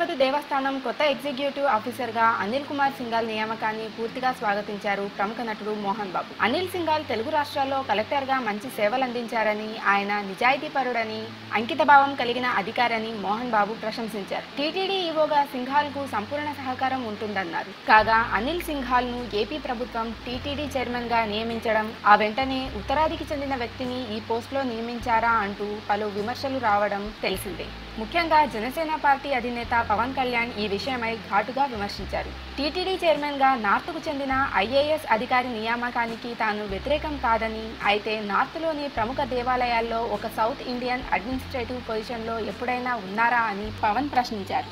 తిరుపతి దేవస్థానం కొత్త ఎగ్జిక్యూటివ్ ఆఫీసర్గా అనిల్ కుమార్ సింఘాల్ నియామకాన్ని పూర్తిగా స్వాగతించారు ప్రముఖ నటుడు మోహన్ బాబు. అనిల్ సింగాల్ తెలుగు రాష్ట్రాల్లో కలెక్టర్గా మంచి సేవలందించారని ఆయన నిజాయితీపరుడని అంకితభావం కలిగిన అధికారని మోహన్ బాబు ప్రశంసించారు. టీటీడీ ఈవోగా సింఘాల్కు సంపూర్ణ సహకారం ఉంటుందన్నారు. కాగా అనిల్ సింఘాల్ను ఏపీ ప్రభుత్వం టీటీడీ చైర్మన్గా నియమించడం ఆ వెంటనే ఉత్తరాదికి చెందిన వ్యక్తిని ఈ పోస్టులో నియమించారా అంటూ పలు విమర్శలు రావడం తెలిసిందే. ముఖ్యంగా జనసేన పార్టీ అధినేత పవన్ కళ్యాణ్ ఈ విషయమై ఘాటుగా విమర్శించారు. టీటీడీ చైర్మన్గా నార్త్కు చెందిన ఐఏఎస్ అధికారి నియామకానికి తాను వ్యతిరేకం కాదని అయితే నార్త్లోని ప్రముఖ దేవాలయాల్లో ఒక సౌత్ ఇండియన్ అడ్మినిస్ట్రేటివ్ పొజిషన్లో ఎప్పుడైనా ఉన్నారా అని పవన్ ప్రశ్నించారు.